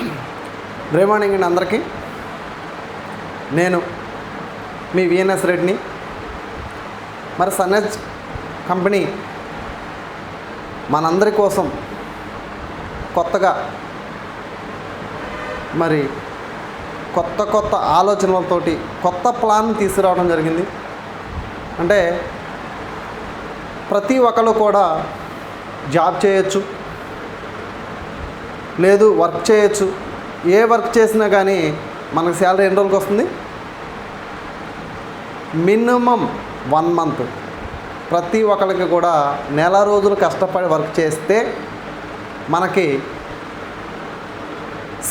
Good morning అండి అందరికీ నేను మీ విఎన్ఎస్ రెడ్డిని మరి సన్నజ్ కంపెనీ మనందరి కోసం కొత్తగా మరి కొత్త కొత్త ఆలోచనలతోటి కొత్త ప్లాన్ తీసుకురావడం జరిగింది. అంటే ప్రతి ఒక్కరు కూడా జాబ్ చేయొచ్చు. లేదు వర్క్ చేయొచ్చు. ఏ వర్క్ చేసినా కానీ మనకు శాలరీ ఎన్ని రోజులకి వస్తుంది? మినిమం వన్ మంత్ ప్రతి ఒక్కరికి కూడా నెల రోజులు కష్టపడి వర్క్ చేస్తే మనకి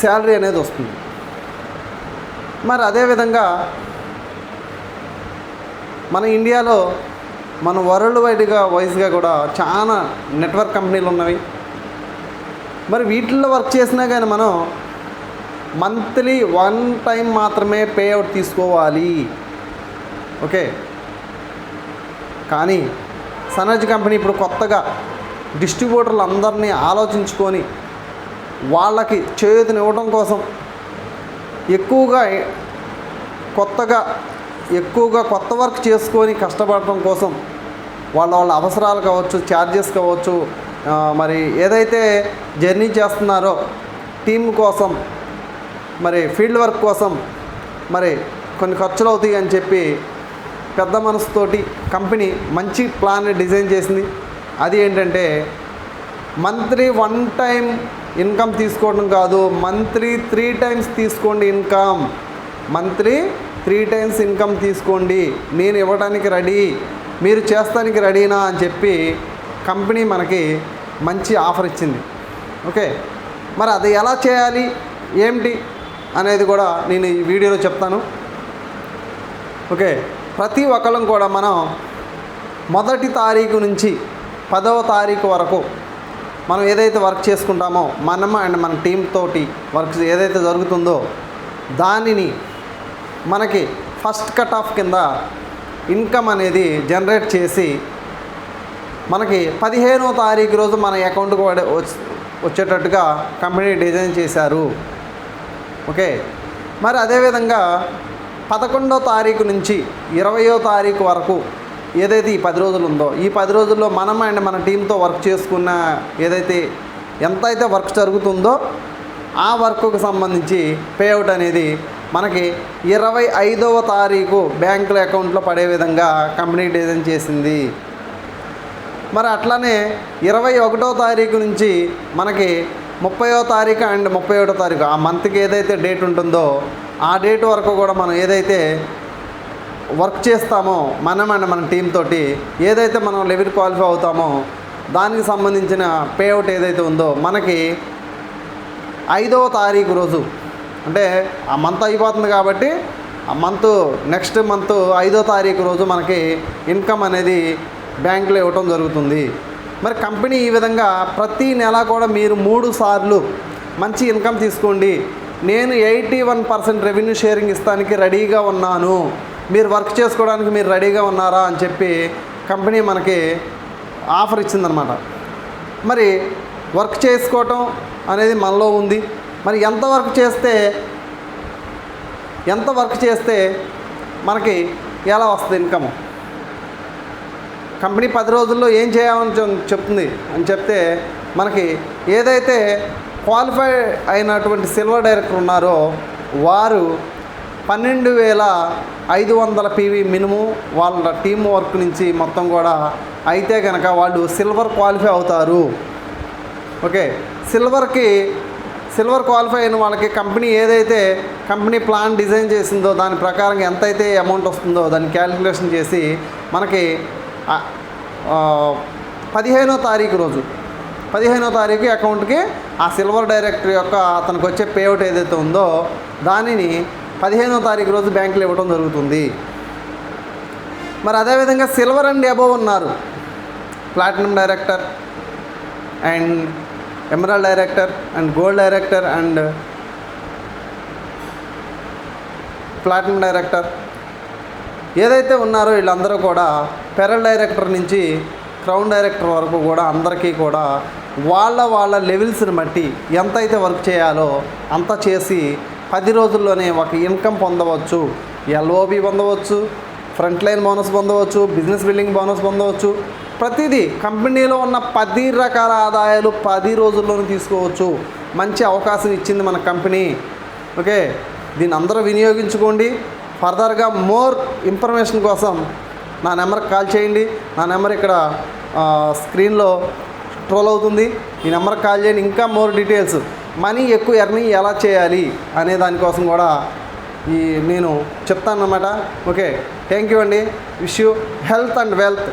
శాలరీ అనేది వస్తుంది. మరి అదేవిధంగా మన ఇండియాలో మన వరల్డ్ వైడ్గా వైజ్గా కూడా చాలా నెట్వర్క్ కంపెనీలు ఉన్నవి. మరి వీటిల్లో వర్క్ చేసినా కానీ మనం మంత్లీ వన్ టైం మాత్రమే పే అవుట్ తీసుకోవాలి. ఓకే? కానీ సనర్జ్ కంపెనీ ఇప్పుడు కొత్తగా డిస్ట్రిబ్యూటర్లు అందరినీ ఆలోచించుకొని వాళ్ళకి చేయూతనివ్వడం కోసం ఎక్కువగా కొత్తగా ఎక్కువగా కొత్త వర్క్ చేసుకొని కష్టపడటం కోసం వాళ్ళ వాళ్ళ అవసరాలు కావచ్చు ఛార్జెస్ కావచ్చు మరి ఏదైతే జర్నీ చేస్తున్నారో టీం కోసం మరి ఫీల్డ్ వర్క్ కోసం మరి కొన్ని ఖర్చులు అవుతాయి అని చెప్పి పెద్ద మనసుతోటి కంపెనీ మంచి ప్లాన్ డిజైన్ చేసింది. అది ఏంటంటే మంత్లీ వన్ టైం ఇన్కమ్ తీసుకోవడం కాదు మంత్లీ త్రీ టైమ్స్ తీసుకోండి income. Monthly three times income తీసుకోండి. నేను ఇవ్వడానికి రెడీ మీరు చేస్తానికి రెడీనా అని చెప్పి కంపెనీ మనకి మంచి ఆఫర్ ఇచ్చింది. ఓకే? మరి అది ఎలా చేయాలి? ఏమిటి అనేది కూడా నేను ఈ వీడియోలో చెప్తాను. ఓకే? ప్రతి ఒక్కరం కూడా మనం మొదటి తారీఖు నుంచి పదవ తారీఖు వరకు మనం ఏదైతే వర్క్ చేసుకుంటామో మనం అండ్ మన టీం తోటి వర్క్ ఏదైతే జరుగుతుందో దానిని మనకి ఫస్ట్ కట్ ఆఫ్ కింద ఇన్కమ్ అనేది జనరేట్ చేసి మనకి పదిహేనో తారీఖు రోజు మన అకౌంట్కి వాడే వచ్చేటట్టుగా కంపెనీ డిజైన్ చేశారు. ఓకే? మరి అదేవిధంగా పదకొండో తారీఖు నుంచి ఇరవయో తారీఖు వరకు ఏదైతే ఈ పది రోజులు ఉందో ఈ పది రోజుల్లో మనం అండ్ మన టీంతో వర్క్ చేసుకున్న ఏదైతే ఎంత అయితే వర్క్ జరుగుతుందో ఆ వర్క్కు సంబంధించి పేఅవుట్ అనేది మనకి ఇరవై ఐదవ తారీఖు బ్యాంకుల అకౌంట్లో పడే విధంగా కంపెనీ డిజైన్ చేసింది. మరి అట్లానే ఇరవై ఒకటో తారీఖు నుంచి మనకి ముప్పయో తారీఖు అండ్ ముప్పై ఒకటో తారీఖు ఆ మంత్కి ఏదైతే డేట్ ఉంటుందో ఆ డేట్ వరకు కూడా మనం ఏదైతే వర్క్ చేస్తామో మనం అండ్ మన టీం తోటి ఏదైతే మనం లెవెల్ క్వాలిఫై అవుతామో దానికి సంబంధించిన పేఅవుట్ ఏదైతే ఉందో మనకి ఐదవ తారీఖు రోజు అంటే ఆ మంత్ అయిపోతుంది కాబట్టి ఆ మంత్ నెక్స్ట్ మంత్ ఐదో తారీఖు రోజు మనకి ఇన్కమ్ అనేది బ్యాంకులో ఇవ్వటం జరుగుతుంది. మరి కంపెనీ ఈ విధంగా ప్రతి నెల కూడా మీరు మూడు సార్లు మంచి ఇన్కమ్ తీసుకోండి. నేను eighty one percent revenue sharing ఇస్తానికి రెడీగా ఉన్నాను. మీరు వర్క్ చేసుకోవడానికి మీరు రెడీగా ఉన్నారా అని చెప్పి కంపెనీ మనకి ఆఫర్ ఇచ్చిందనమాట మరి వర్క్ చేసుకోవటం అనేది మనలో ఉంది. మరి ఎంత వర్క్ చేస్తే ఎంత వర్క్ చేస్తే మనకి ఎలా వస్తుంది ఇన్కమ్? కంపెనీ పది రోజుల్లో ఏం చేయాలని చెప్తుంది అని చెప్తే మనకి ఏదైతే క్వాలిఫై అయినటువంటి సిల్వర్ డైరెక్టర్ ఉన్నారో వారు పన్నెండు వేల ఐదు వందల పీవీ మినిమం వాళ్ళ టీం వర్క్ నుంచి మొత్తం కూడా అయితే కనుక వాళ్ళు సిల్వర్ క్వాలిఫై అవుతారు. ఓకే? సిల్వర్కి సిల్వర్ క్వాలిఫై అయిన వాళ్ళకి కంపెనీ ఏదైతే కంపెనీ ప్లాన్ డిజైన్ చేసిందో దాని ప్రకారం ఎంతైతే అమౌంట్ వస్తుందో దాన్ని క్యాలిక్యులేషన్ చేసి మనకి పదిహేనో తారీఖు రోజు. పదిహేనో తారీఖు అకౌంట్కి ఆ సిల్వర్ డైరెక్టర్ యొక్క అతనికి వచ్చే పేఅవుట్ ఏదైతే ఉందో దానిని పదిహేనో తారీఖు రోజు బ్యాంకులు ఇవ్వడం జరుగుతుంది. మరి అదేవిధంగా సిల్వర్ అండ్ అబోవ్ ఉన్నారు. Platinum director and emerald director and gold director and platinum director. ఏదైతే ఉన్నారో వీళ్ళందరూ కూడా పెరల్ డైరెక్టర్ నుంచి క్రౌన్ డైరెక్టర్ వరకు కూడా అందరికీ కూడా వాళ్ళ వాళ్ళ లెవెల్స్ని బట్టి ఎంత అయితే వర్క్ చేయాలో అంత చేసి పది రోజుల్లోనే ఒక ఇన్కమ్ పొందవచ్చు ఎల్ఓబి పొందవచ్చు ఫ్రంట్ లైన్ బోనస్ పొందవచ్చు బిజినెస్ బిల్డింగ్ బోనస్ పొందవచ్చు. ప్రతిదీ కంపెనీలో ఉన్న పది రకాల ఆదాయాలు పది రోజుల్లోనే తీసుకోవచ్చు. మంచి అవకాశం ఇచ్చింది మన కంపెనీ. ఓకే? దీన్ని అందరూ వినియోగించుకోండి. ఫర్దర్గా మోర్ ఇన్ఫర్మేషన్ కోసం నా నెంబర్కి కాల్ చేయండి. నా నెంబర్ ఇక్కడ స్క్రీన్లో ట్రోల్ అవుతుంది. ఈ నెంబర్కి కాల్ చేయండి. ఇంకా మోర్ డీటెయిల్స్. మనీ ఎక్కువ ఎర్నింగ్ ఎలా చేయాలి అనే దానికోసం కూడా ఈ నేను చెప్తాను అన్నమాట ఓకే థ్యాంక్ యూ అండి. Wish you health and wealth.